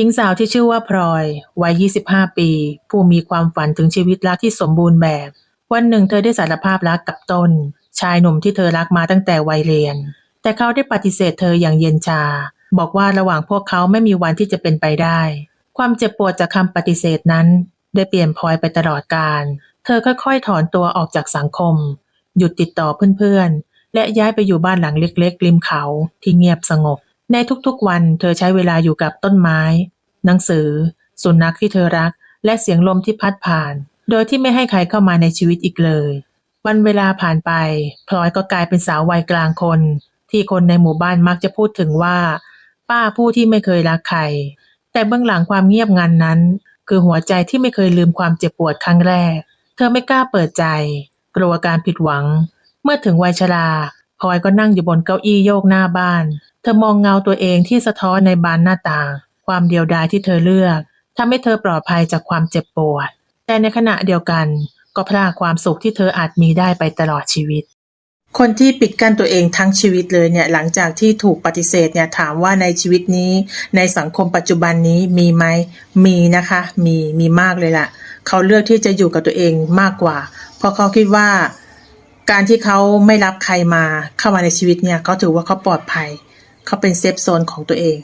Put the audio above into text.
หญิงสาวที่ชื่อว่าพลอย วัย 25 ปี ผู้มีความฝันถึงชีวิตรักที่สมบูรณ์แบบ วันหนึ่งเธอได้สารภาพรักกับต้น ชายหนุ่มที่เธอรักมาตั้งแต่วัยเรียน แต่เขาได้ปฏิเสธเธออย่างเย็นชา บอกว่าระหว่างพวกเขาไม่มีวันที่จะเป็นไปได้ ความเจ็บปวดจากคำปฏิเสธนั้น ได้เปลี่ยนพลอยไปตลอดกาลเธอค่อยๆ ถอนตัวออกจากสังคม หยุดติดต่อเพื่อนๆ และย้ายไปอยู่บ้านหลังเล็กๆริมเขาที่เงียบสงบ ในทุกๆวันเธอใช้เวลาอยู่กับต้นไม้ หนังสือ สุนัขที่เธอรัก และเสียงลมที่พัดผ่าน โดยที่ไม่ให้ใครเข้ามาในชีวิตอีกเลย วันเวลาผ่านไป พลอยก็กลายเป็นสาววัยกลางคน ที่คนในหมู่บ้านมักจะพูดถึงว่า ป้าผู้ที่ไม่เคยรักใคร แต่เบื้องหลังความเงียบงันนั้น คือหัวใจที่ไม่เคยลืมความเจ็บปวดครั้งแรก เธอไม่กล้าเปิดใจ กลัวการผิดหวัง เมื่อถึงวัยชราพลอยก็นั่งอยู่บนเก้าอี้โยกหน้าบ้าน ธอมองเงาตัวเองที่สะท้อนในบานหน้าต่าง ความเดียวดายที่เธอเลือกทำให้เธอปลอดภัยจากความเจ็บปวด แต่ในขณะเดียวกัน ก็พลาดความสุขที่เธออาจมีได้ไปตลอดชีวิต คนที่ปิดกั้นตัวเองทั้งชีวิตเลยเนี่ยหลังจากที่ถูกปฏิเสธเนี่ยถามว่าในชีวิตนี้ ในสังคมปัจจุบันนี้มีไหมมีนะคะ มีมีมากเลยล่ะ เขาเลือกที่จะอยู่กับตัวเองมากกว่า เพราะเขาคิดว่า การที่เขาไม่รับใครมาเข้ามาในชีวิตเนี่ยเขาถือว่าเขาปลอดภัย เขาเป็นเซฟโซนของตัวเอง